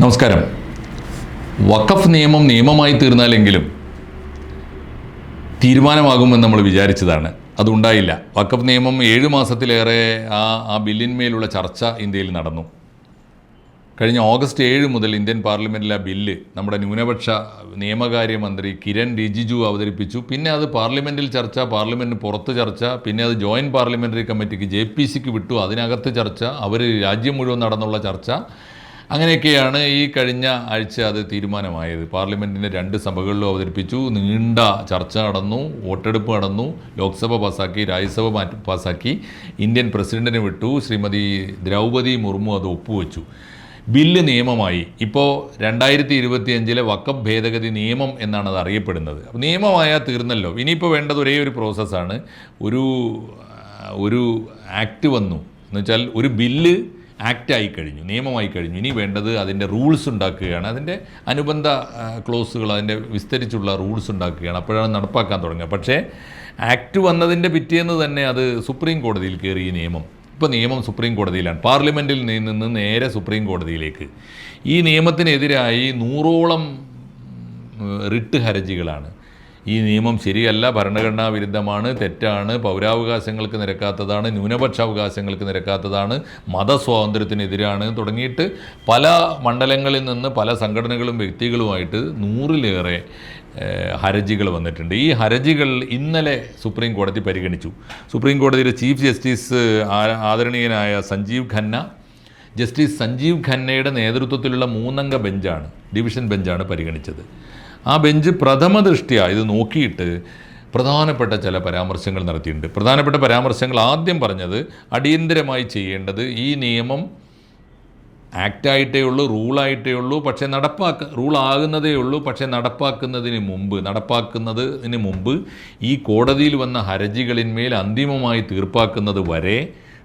നമസ്കാരം. വഖഫ് നിയമം നിയമമായി തീർന്നാലെങ്കിലും തീരുമാനമാകുമെന്ന് നമ്മൾ വിചാരിച്ചതാണ്. അതുണ്ടായില്ല. വഖഫ് നിയമം ഏഴ് മാസത്തിലേറെ ആ ആ ബില്ലിന്മേലുള്ള ചർച്ച ഇന്ത്യയിൽ നടന്നു. കഴിഞ്ഞ ഓഗസ്റ്റ് ഏഴ് മുതൽ ഇന്ത്യൻ പാർലമെന്റിലെ ആ ബില്ല് നമ്മുടെ ന്യൂനപക്ഷ നിയമകാര്യമന്ത്രി കിരൺ റിജിജു അവതരിപ്പിച്ചു. പിന്നെ അത് പാർലമെന്റിൽ ചർച്ച പാർലമെന്റിന് പുറത്ത് ചർച്ച പിന്നെ അത് ജോയിന്റ് പാർലമെന്ററി കമ്മിറ്റിക്ക് ജെ പി സിക്ക് വിട്ടു. അതിനകത്ത് ചർച്ച അവർ രാജ്യം മുഴുവൻ നടന്നുള്ള ചർച്ച. അങ്ങനെയൊക്കെയാണ് ഈ കഴിഞ്ഞ ആഴ്ച അത് തീരുമാനമായത്. പാർലമെന്റിന്റെ രണ്ട് സഭകളിലും അവതരിപ്പിച്ചു. നീണ്ട ചർച്ച നടന്നു. വോട്ടെടുപ്പ് നടന്നു. ലോക്സഭ പാസാക്കി രാജ്യസഭ മാറ്റി ഇന്ത്യൻ പ്രസിഡന്റിനെ വിട്ടു. ശ്രീമതി ദ്രൗപതി മുർമു അത് ഒപ്പുവെച്ചു. ബില്ല് നിയമമായി. ഇപ്പോൾ രണ്ടായിരത്തി ഇരുപത്തിയഞ്ചിലെ വക്കം ഭേദഗതി നിയമം എന്നാണ് അത് അറിയപ്പെടുന്നത്. അപ്പോൾ നിയമമായാൽ തീർന്നല്ലോ. ഇനിയിപ്പോൾ വേണ്ടത് ഒരേ ഒരു പ്രോസസ്സാണ്. ഒരു ഒരു ആക്ട് വന്നു. എന്നുവെച്ചാൽ ഒരു ബില്ല് ആക്ട് ആയി കഴിഞ്ഞു നിയമമായി കഴിഞ്ഞു ഇനി വേണ്ടത് അതിന്റെ റൂൾസ് ഉണ്ടാക്കുകയാണ്. അതിന്റെ അനുബന്ധ ക്ലോസുകൾ അതിന്റെ വിസ്തരിച്ചുള്ള റൂൾസ് ഉണ്ടാക്കുകയാണ്. അപ്പോഴാണ് നടപ്പാക്കാൻ തുടങ്ങുക. പക്ഷേ ആക്ട് വന്നതിന്റെ പിറ്റേന്ന് തന്നെ അത് സുപ്രീം കോടതിയിൽ കയറി ഈ നിയമം. ഇപ്പോൾ നിയമം സുപ്രീം കോടതിയിലാണ്. പാർലമെന്റിൽ നിന്ന് നേരെ സുപ്രീം കോടതിയിലേക്ക്. ഈ നിയമത്തിനെതിരായി നൂറോളം റിട്ട് ഹർജികളാണ് ഈ നിയമം ശരിയല്ല ഭരണഘടനാ വിരുദ്ധമാണ് തെറ്റാണ് പൗരാവകാശങ്ങൾക്ക് നിരക്കാത്തതാണ് ന്യൂനപക്ഷ അവകാശങ്ങൾക്ക് നിരക്കാത്തതാണ് മതസ്വാതന്ത്ര്യത്തിനെതിരാണ് തുടങ്ങിയിട്ട് പല മണ്ഡലങ്ങളിൽ നിന്ന് പല സംഘടനകളും വ്യക്തികളുമായിട്ട് നൂറിലേറെ ഹർജികൾ വന്നിട്ടുണ്ട്. ഈ ഹർജികൾ ഇന്നലെ സുപ്രീം കോടതി പരിഗണിച്ചു. സുപ്രീം കോടതിയുടെ ചീഫ് ജസ്റ്റിസ് ആദരണീയനായ സഞ്ജീവ് ഖന്ന ജസ്റ്റിസ് സഞ്ജീവ് ഖന്നയുടെ നേതൃത്വത്തിലുള്ള മൂന്നംഗ ബെഞ്ചാണ് ഡിവിഷൻ ബെഞ്ചാണ് പരിഗണിച്ചത്. ആ ബെഞ്ച് പ്രഥമ ദൃഷ്ടിയ. ഇത് നോക്കിയിട്ട് പ്രധാനപ്പെട്ട ചില പരാമർശങ്ങൾ നടത്തിയിട്ടുണ്ട്. പ്രധാനപ്പെട്ട പരാമർശങ്ങൾ ആദ്യം പറഞ്ഞത് അടിയന്തരമായി ചെയ്യേണ്ടത് ഈ നിയമം ആക്റ്റായിട്ടേ ഉള്ളൂ റൂളായിട്ടേ ഉള്ളൂ പക്ഷേ നടപ്പാക്ക റൂളാകുന്നതേ ഉള്ളൂ പക്ഷേ നടപ്പാക്കുന്നതിന് മുമ്പ് നടപ്പാക്കുന്നതിന് മുമ്പ് ഈ കോടതിയിൽ വന്ന ഹർജികളിന്മേൽ അന്തിമമായി തീർപ്പാക്കുന്നത് വരെ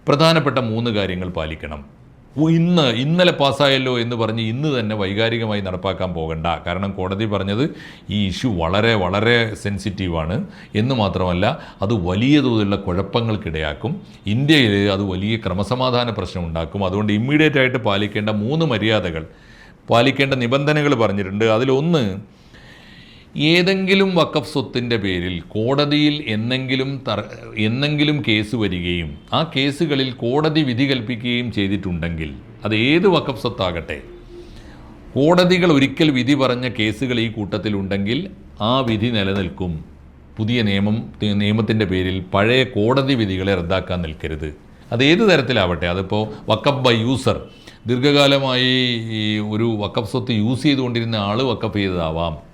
പ്രധാനപ്പെട്ട മൂന്ന് കാര്യങ്ങൾ പാലിക്കണം. ഇന്ന് ഇന്നലെ പാസ്സായല്ലോ എന്ന് പറഞ്ഞ് ഇന്ന് തന്നെ വൈകാരികമായി നടപ്പാക്കാൻ പോകണ്ട. കാരണം കോടതി പറഞ്ഞത് ഈ ഇഷ്യൂ വളരെ വളരെ സെൻസിറ്റീവാണ് എന്ന് മാത്രമല്ല അത് വലിയ തോതിലുള്ള കുഴപ്പങ്ങൾക്കിടയാക്കും. ഇന്ത്യയിൽ അത് വലിയ ക്രമസമാധാന പ്രശ്നം ഉണ്ടാക്കും. അതുകൊണ്ട് ഇമ്മീഡിയറ്റ് ആയിട്ട് പാലിക്കേണ്ട മൂന്ന് മര്യാദകൾ. പാലിക്കേണ്ട നിബന്ധനകൾ പറഞ്ഞിട്ടുണ്ട്. അതിലൊന്ന് ഏതെങ്കിലും വക്കഫ് സ്വത്തിന്റെ പേരിൽ കോടതിയിൽ എന്നെങ്കിലും തർ എന്നെങ്കിലും കേസ് വരികയും ആ കേസുകളിൽ കോടതി വിധി കൽപ്പിക്കുകയും ചെയ്തിട്ടുണ്ടെങ്കിൽ അത് ഏത് വക്കഫ് സ്വത്താകട്ടെ? കോടതികൾ ഒരിക്കൽ വിധി പറഞ്ഞ കേസുകൾ ഈ കൂട്ടത്തിലുണ്ടെങ്കിൽ ആ വിധി നിലനിൽക്കും. പുതിയ നിയമം നിയമത്തിന്റെ പേരിൽ പഴയ കോടതി വിധികളെ റദ്ദാക്കാൻ നിൽക്കരുത്. അത് ഏത് തരത്തിലാവട്ടെ? അതിപ്പോൾ വക്കഫ് ബൈ യൂസർ. ദീർഘകാലമായി ഒരു വക്കഫ് സ്വത്ത് യൂസ് ചെയ്തുകൊണ്ടിരുന്ന ആൾ വക്കഫ് ചെയ്തതാവാം.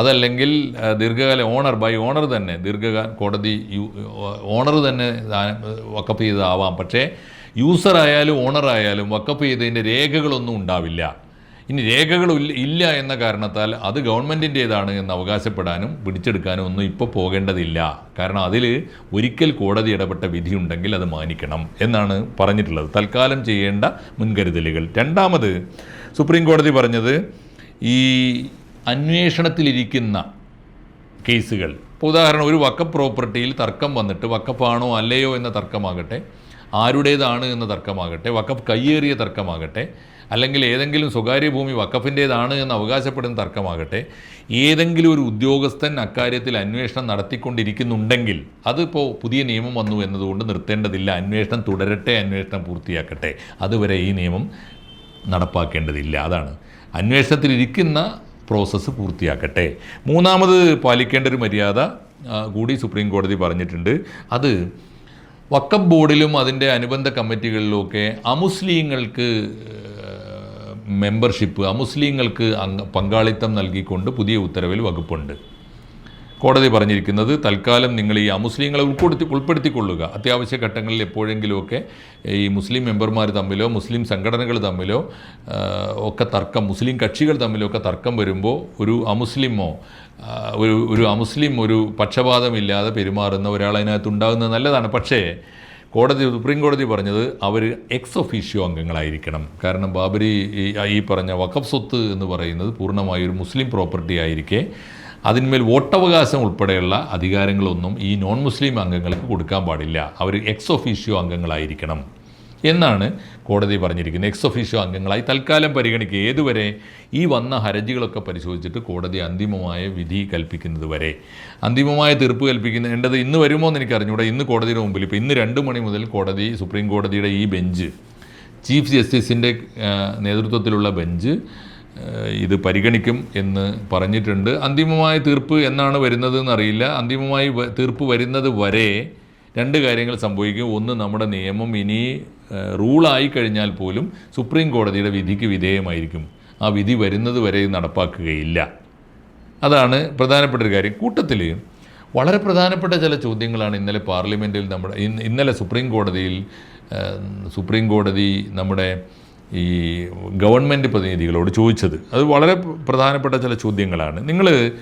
അതല്ലെങ്കിൽ ദീർഘകാല ഓണർ ബൈ ഓണർ തന്നെ ദീർഘകാല കോടതി ഓണർ തന്നെ വക്കപ്പ് ചെയ്തതാവാം. പക്ഷേ യൂസർ ആയാലും ഓണർ ആയാലും വക്കപ്പ് ചെയ്തതിന്റെ രേഖകളൊന്നും ഉണ്ടാവില്ല. ഇനി രേഖകൾ ഇല്ല എന്ന കാരണത്താൽ അത് ഗവൺമെന്റിന്റേതാണ് എന്ന് അവകാശപ്പെടാനും പിടിച്ചെടുക്കാനും ഒന്നും ഇപ്പോൾ പോകേണ്ടതില്ല. കാരണം അതിൽ ഒരിക്കൽ കോടതി ഇടപെട്ട വിധിയുണ്ടെങ്കിൽ അത് മാനിക്കണം എന്നാണ് പറഞ്ഞിട്ടുള്ളത്. തൽക്കാലം ചെയ്യേണ്ട മുൻകരുതലുകൾ. രണ്ടാമത് സുപ്രീം കോടതി പറഞ്ഞത് ഈ അന്വേഷണത്തിലിരിക്കുന്ന കേസുകൾ. ഇപ്പോൾ ഉദാഹരണം ഒരു വക്കപ്പ് പ്രോപ്പർട്ടിയിൽ തർക്കം വന്നിട്ട് വക്കപ്പാണോ അല്ലയോ എന്ന തർക്കമാകട്ടെ ആരുടേതാണ് എന്ന തർക്കമാകട്ടെ വക്കപ്പ് കയ്യേറിയ തർക്കമാകട്ടെ അല്ലെങ്കിൽ ഏതെങ്കിലും സ്വകാര്യ ഭൂമി വക്കഫിന്റേതാണ് എന്ന് അവകാശപ്പെടുന്ന തർക്കമാകട്ടെ ഏതെങ്കിലും ഒരു ഉദ്യോഗസ്ഥൻ അക്കാര്യത്തിൽ അന്വേഷണം നടത്തിക്കൊണ്ടിരിക്കുന്നുണ്ടെങ്കിൽ അതിപ്പോൾ പുതിയ നിയമം വന്നു എന്നതുകൊണ്ട് നിർത്തേണ്ടതില്ല. അന്വേഷണം തുടരട്ടെ അന്വേഷണം പൂർത്തിയാക്കട്ടെ. അതുവരെ ഈ നിയമം നടപ്പാക്കേണ്ടതില്ല. അതാണ്. അന്വേഷണത്തിലിരിക്കുന്ന പ്രോസസ്സ് പൂർത്തിയാക്കട്ടെ. മൂന്നാമത് പാലിക്കേണ്ട ഒരു മര്യാദ കൂടി സുപ്രീം കോടതി പറഞ്ഞിട്ടുണ്ട്. അത് വക്കഫ് ബോർഡിലും അതിന്റെ അനുബന്ധ കമ്മിറ്റികളിലുമൊക്കെ അമുസ്ലിങ്ങൾക്ക് മെമ്പർഷിപ്പ് അമുസ്ലിങ്ങൾക്ക് പങ്കാളിത്തം നൽകിക്കൊണ്ട് പുതിയ ഉത്തരവിൽ വകുപ്പുണ്ട്. കോടതി പറഞ്ഞിരിക്കുന്നത് തൽക്കാലം നിങ്ങൾ ഈ അമുസ്ലിങ്ങളെ ഉൾപ്പെടുത്തി ഉൾപ്പെടുത്തിക്കൊള്ളുക. അത്യാവശ്യ ഘട്ടങ്ങളിൽ എപ്പോഴെങ്കിലുമൊക്കെ ഈ മുസ്ലിം മെമ്പർമാർ തമ്മിലോ മുസ്ലിം സംഘടനകൾ തമ്മിലോ ഒക്കെ തർക്കം മുസ്ലിം കക്ഷികൾ തമ്മിലോ ഒക്കെ തർക്കം വരുമ്പോൾ ഒരു അമുസ്ലിമോ ഒരു ഒരു അമുസ്ലിം ഒരു പക്ഷപാതമില്ലാതെ പെരുമാറുന്ന ഒരാൾ അതിനകത്ത് ഉണ്ടാകുന്നത് നല്ലതാണ്. പക്ഷേ കോടതി സുപ്രീം കോടതി പറഞ്ഞത് അവർ എക്സ് ഒഫീഷ്യോ അംഗങ്ങളായിരിക്കണം. കാരണം ബാബരി ഈ- പറഞ്ഞ വഖഫ് സ്വത്ത് എന്ന് പറയുന്നത് പൂർണമായി ഒരു മുസ്ലിം പ്രോപ്പർട്ടി ആയിരിക്കെ അതിന്മേൽ വോട്ടവകാശം ഉൾപ്പെടെയുള്ള അധികാരങ്ങളൊന്നും ഈ നോൺ മുസ്ലിം അംഗങ്ങൾക്ക് കൊടുക്കാൻ പാടില്ല. അവർ എക്സ് ഒഫീഷ്യോ അംഗങ്ങളായിരിക്കണം. എന്നാണ് കോടതി പറഞ്ഞിരിക്കുന്നത്. എക്സ് ഒഫീഷ്യോ അംഗങ്ങളായി തൽക്കാലം പരിഗണിക്കുക. ഏതുവരെ ഈ വന്ന ഹർജികളൊക്കെ പരിശോധിച്ചിട്ട് കോടതി അന്തിമമായ വിധി കൽപ്പിക്കുന്നത് വരെ. അന്തിമമായ തീർപ്പ് കൽപ്പിക്കേണ്ടത് ഇന്ന് വരുമോ എന്ന് എനിക്കറിഞ്ഞൂടെ. ഇന്ന് കോടതിയുടെ മുമ്പിൽ ഇപ്പോൾ ഇന്ന് രണ്ട് മണി മുതൽ കോടതി സുപ്രീം കോടതിയുടെ ഈ ബെഞ്ച് ചീഫ് ജസ്റ്റിസിന്റെ നേതൃത്വത്തിലുള്ള ബെഞ്ച് ഇത് പരിഗണിക്കും എന്ന് പറഞ്ഞിട്ടുണ്ട്. അന്തിമമായ തീർപ്പ് എന്നാണ് വരുന്നത് എന്നറിയില്ല അന്തിമമായി തീർപ്പ് വരുന്നത് വരെ രണ്ട് കാര്യങ്ങൾ സംഭവിക്കും. ഒന്ന് നമ്മുടെ നിയമം ഇനി റൂളായി കഴിഞ്ഞാൽ പോലും സുപ്രീം കോടതിയുടെ വിധിക്ക് വിധേയമായിരിക്കും. ആ വിധി വരുന്നത് വരെ ഇത് നടപ്പാക്കുകയില്ല. അതാണ് പ്രധാനപ്പെട്ട ഒരു കാര്യം. കൂട്ടത്തിൽ വളരെ പ്രധാനപ്പെട്ട ചില ചോദ്യങ്ങളാണ് ഇന്നലെ പാർലമെന്റിൽ നമ്മുടെ ഇന്നലെ സുപ്രീം കോടതിയിൽ സുപ്രീം കോടതി നമ്മുടെ ഈ ഗവൺമെന്റ് പ്രതിനിധികളോട് ചോദിച്ചത്. അത് വളരെ പ്രധാനപ്പെട്ട ചില ചോദ്യങ്ങളാണ്. നിങ്ങൾ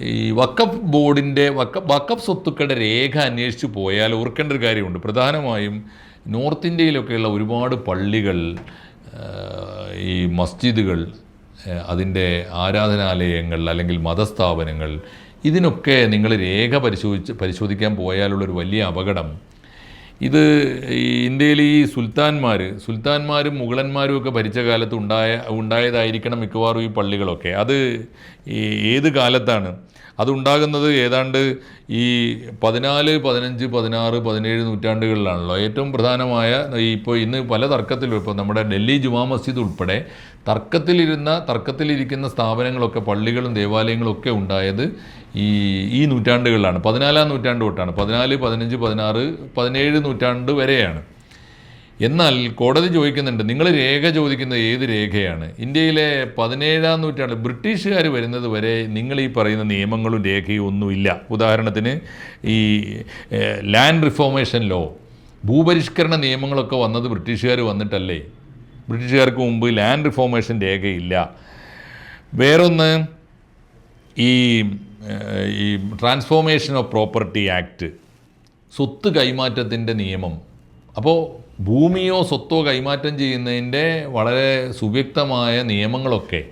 ഈ വക്കഫ് ബോർഡിന്റെ വക്ക വക്കഫ് സ്വത്തുക്കളുടെ രേഖ അന്വേഷിച്ച് പോയാൽ ഓർക്കേണ്ട ഒരു കാര്യമുണ്ട്. പ്രധാനമായും നോർത്ത് ഇന്ത്യയിലൊക്കെയുള്ള ഒരുപാട് പള്ളികൾ ഈ മസ്ജിദുകൾ അതിന്റെ ആരാധനാലയങ്ങൾ അല്ലെങ്കിൽ മതസ്ഥാപനങ്ങൾ ഇതിനൊക്കെ നിങ്ങൾ രേഖ പരിശോധിച്ച് പരിശോധിക്കാൻ പോയാലുള്ളൊരു വലിയ അപകടം ഇത് ഈ ഇന്ത്യയിൽ ഈ സുൽത്താൻമാർ സുൽത്താൻമാരും മുഗളന്മാരും ഒക്കെ ഭരിച്ച കാലത്ത് ഉണ്ടായ ഉണ്ടായതായിരിക്കണം മിക്കവാറും ഈ പള്ളികളൊക്കെ. അത് ഏത് കാലത്താണ്? അതുണ്ടാകുന്നത് ഏതാണ്ട് ഈ പതിനാല് പതിനഞ്ച് പതിനാറ് പതിനേഴ് നൂറ്റാണ്ടുകളിലാണല്ലോ. ഏറ്റവും പ്രധാനമായ ഇപ്പോൾ ഇന്ന് പല തർക്കത്തിലും ഇപ്പോൾ നമ്മുടെ ഡൽഹി ജുമാ മസ്ജിദ് ഉൾപ്പെടെ തർക്കത്തിലിരുന്ന തർക്കത്തിലിരിക്കുന്ന സ്ഥാപനങ്ങളൊക്കെ പള്ളികളും ദേവാലയങ്ങളും ഒക്കെ ഉണ്ടായത് ഈ ഈ നൂറ്റാണ്ടുകളിലാണ്. പതിനാലാം നൂറ്റാണ്ട് തൊട്ടാണ്. പതിനാല് പതിനഞ്ച് പതിനാറ് പതിനേഴ് നൂറ്റാണ്ട് വരെയാണ്. എന്നാൽ കോടതി ചോദിക്കുന്നുണ്ട് നിങ്ങൾ രേഖ ചോദിക്കുന്നത് ഏത് രേഖയാണ്? ഇന്ത്യയിലെ പതിനേഴാം നൂറ്റാണ്ട് ബ്രിട്ടീഷുകാർ വരുന്നത് വരെ നിങ്ങൾ ഈ പറയുന്ന നിയമങ്ങളും രേഖയും ഒന്നുമില്ല ഉദാഹരണത്തിന് ഈ ലാൻഡ് റിഫോർമേഷൻ ലോ ഭൂപരിഷ്കരണ നിയമങ്ങളൊക്കെ വന്നത് ബ്രിട്ടീഷുകാർ വന്നിട്ടല്ലേ? ബ്രിട്ടീഷുകാർക്ക് മുമ്പ് ലാൻഡ് റിഫോർമേഷൻ രേഖയില്ല. വേറൊന്ന് ഈ ഈ ട്രാൻസ്ഫോർമേഷൻ ഓഫ് പ്രോപ്പർട്ടി ആക്ട് സ്വത്ത് കൈമാറ്റത്തിന്റെ നിയമം. അപ്പോൾ ഭൂമിയോ സ്വത്തോ കൈമാറ്റം ചെയ്യുന്നതിന്റെ വളരെ സുവ്യക്തമായ നിയമങ്ങളൊക്കെ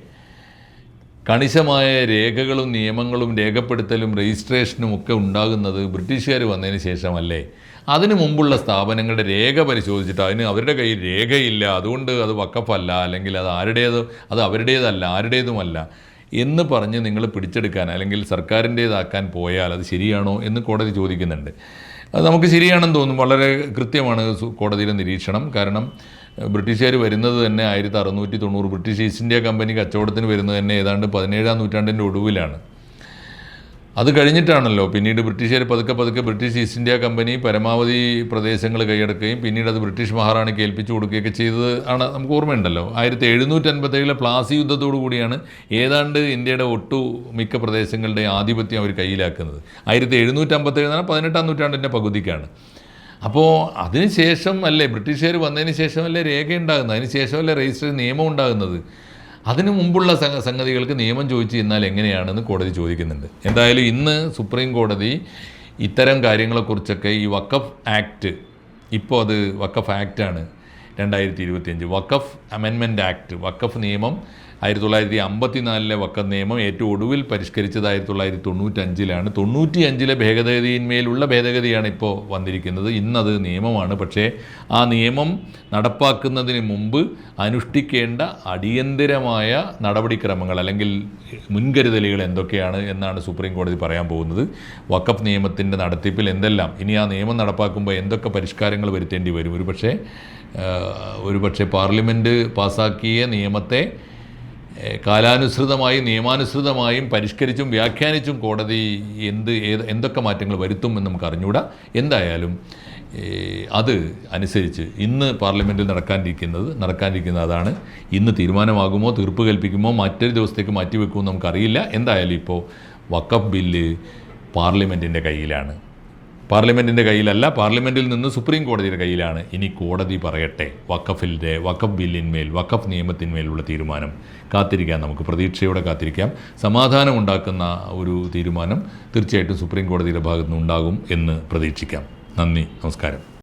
കണിശമായ രേഖകളും നിയമങ്ങളും രേഖപ്പെടുത്തലും രജിസ്ട്രേഷനും ഒക്കെ ഉണ്ടാകുന്നത് ബ്രിട്ടീഷുകാർ വന്നതിന് ശേഷമല്ലേ? അതിനു മുമ്പുള്ള സ്ഥാപനങ്ങളുടെ രേഖ പരിശോധിച്ചിട്ട് അതിന് അവരുടെ കയ്യിൽ രേഖയില്ല. അതുകൊണ്ട് അത് വക്കഫല്ല അല്ലെങ്കിൽ അത് ആരുടേത് അത് അവരുടേതല്ല ആരുടേതുമല്ല എന്ന് പറഞ്ഞ് നിങ്ങൾ പിടിച്ചെടുക്കാൻ അല്ലെങ്കിൽ സർക്കാരിന്റേതാക്കാൻ പോയാൽ അത് ശരിയാണോ എന്ന് കോടതി ചോദിക്കുന്നുണ്ട്. അത് നമുക്ക് ശരിയാണെന്ന് തോന്നും. വളരെ കൃത്യമാണ് കോടതിയുടെ നിരീക്ഷണം. കാരണം ബ്രിട്ടീഷുകാർ വരുന്നത് തന്നെ ആയിരത്തി അറുന്നൂറ്റി തൊണ്ണൂറ്. ബ്രിട്ടീഷ് ഈസ്റ്റ് ഇന്ത്യ കമ്പനി കച്ചവടത്തിന് വരുന്നത് തന്നെ ഏതാണ്ട് പതിനേഴാം നൂറ്റാണ്ടിന്റെ ഒടുവിലാണ്. അത് കഴിഞ്ഞിട്ടാണല്ലോ പിന്നീട് ബ്രിട്ടീഷുകാർ പതുക്കെ പതുക്കെ ബ്രിട്ടീഷ് ഈസ്റ്റ് ഇന്ത്യ കമ്പനി പരമാവധി പ്രദേശങ്ങൾ കൈയടക്കുകയും പിന്നീട് അത് ബ്രിട്ടീഷ് മഹാറാണിക്ക് ഏൽപ്പിച്ചു കൊടുക്കുകയൊക്കെ ചെയ്തത് ആണ് നമുക്ക് ഓർമ്മയുണ്ടല്ലോ. ആയിരത്തി എഴുന്നൂറ്റി അൻപത്തേഴിലെ പ്ലാസി യുദ്ധത്തോടു കൂടിയാണ് ഏതാണ്ട് ഇന്ത്യയുടെ ഒട്ടു മിക്ക പ്രദേശങ്ങളുടെ ആധിപത്യം അവർ കയ്യിലാക്കുന്നത്. ആയിരത്തി എഴുന്നൂറ്റി അമ്പത്തേഴ് പറഞ്ഞാൽ പതിനെട്ടാം നൂറ്റാണ്ടിന്റെ പകുതിക്കാണ്. അപ്പോൾ അതിനുശേഷം അല്ലേ ബ്രിട്ടീഷുകാർ വന്നതിന് ശേഷമല്ലേ രേഖ ഉണ്ടാകുന്നത്? അതിന് ശേഷമല്ലേ രജിസ്റ്റർ നിയമം ഉണ്ടാകുന്നത്? അതിനു മുമ്പുള്ള സംഗ- സംഗതികൾക്ക് നിയമം ചോദിച്ചു ചെന്നാൽ എങ്ങനെയാണെന്ന് കോടതി ചോദിക്കുന്നുണ്ട്. എന്തായാലും ഇന്ന് സുപ്രീം കോടതി ഇത്തരം കാര്യങ്ങളെക്കുറിച്ചൊക്കെ ഈ വക്കഫ് ആക്ട് ഇപ്പോൾ അത് വക്കഫ് ആക്റ്റാണ് രണ്ടായിരത്തി ഇരുപത്തിയഞ്ച്. വക്കഫ് അമെൻമെന്റ് ആക്ട് വക്കഫ് നിയമം ആയിരത്തി തൊള്ളായിരത്തി അമ്പത്തി നാലിലെ വക്ക നിയമം ഏറ്റവും ഒടുവിൽ പരിഷ്കരിച്ചത് ആയിരത്തി തൊള്ളായിരത്തി തൊണ്ണൂറ്റഞ്ചിലാണ് തൊണ്ണൂറ്റി അഞ്ചിലെ ഭേദഗതിയിന്മേലുള്ള ഭേദഗതിയാണ് ഇപ്പോൾ വന്നിരിക്കുന്നത്. ഇന്നത് നിയമമാണ്. പക്ഷേ ആ നിയമം നടപ്പാക്കുന്നതിന് മുമ്പ് അനുഷ്ഠിക്കേണ്ട അടിയന്തിരമായ നടപടിക്രമങ്ങൾ അല്ലെങ്കിൽ മുൻകരുതലുകൾ എന്തൊക്കെയാണ് എന്നാണ് സുപ്രീം കോടതി പറയാൻ പോകുന്നത്. വക്കഫ് നിയമത്തിന്റെ നടത്തിപ്പിൽ എന്തെല്ലാം? ഇനി ആ നിയമം നടപ്പാക്കുമ്പോൾ എന്തൊക്കെ പരിഷ്കാരങ്ങൾ വരുത്തേണ്ടി വരും? ഒരു പക്ഷേ ഒരു പക്ഷേ പാർലമെന്റ് പാസ്സാക്കിയ നിയമത്തെ കാലാനുസൃതമായും നിയമാനുസൃതമായും പരിഷ്കരിച്ചും വ്യാഖ്യാനിച്ചും കോടതി എന്ത് ഏത് എന്തൊക്കെ മാറ്റങ്ങൾ വരുത്തും എന്ന് നമുക്ക് അറിഞ്ഞുകൂടാ. എന്തായാലും അത് അനുസരിച്ച് ഇന്ന് പാർലമെന്റിൽ നടക്കാനിരിക്കുന്നത് നടക്കാനിരിക്കുന്നത് അതാണ്. ഇന്ന് തീരുമാനമാകുമോ തീർപ്പ് കൽപ്പിക്കുമോ മറ്റൊരു ദിവസത്തേക്ക് മാറ്റിവെക്കുമോ നമുക്കറിയില്ല. എന്തായാലും ഇപ്പോൾ വക്കഫ് ബില്ല് പാർലമെന്റിന്റെ കയ്യിലാണ്. പാർലമെന്റിന്റെ കയ്യിലല്ല പാർലമെന്റിൽ നിന്ന് സുപ്രീം കോടതിയുടെ കയ്യിലാണ്. ഇനി കോടതി പറയട്ടെ. വക്കഫിന്റെ വക്കഫ് ബില്ലിന്മേൽ വക്കഫ് നിയമത്തിന്മേലുള്ള തീരുമാനം. കാത്തിരിക്കാം നമുക്ക്. പ്രതീക്ഷയോടെ കാത്തിരിക്കാം. സമാധാനം ഉണ്ടാക്കുന്ന ഒരു തീരുമാനം തീർച്ചയായിട്ടും സുപ്രീം കോടതിയുടെ ഭാഗത്തുനിന്ന് ഉണ്ടാകും എന്ന് പ്രതീക്ഷിക്കാം. നന്ദി. നമസ്കാരം.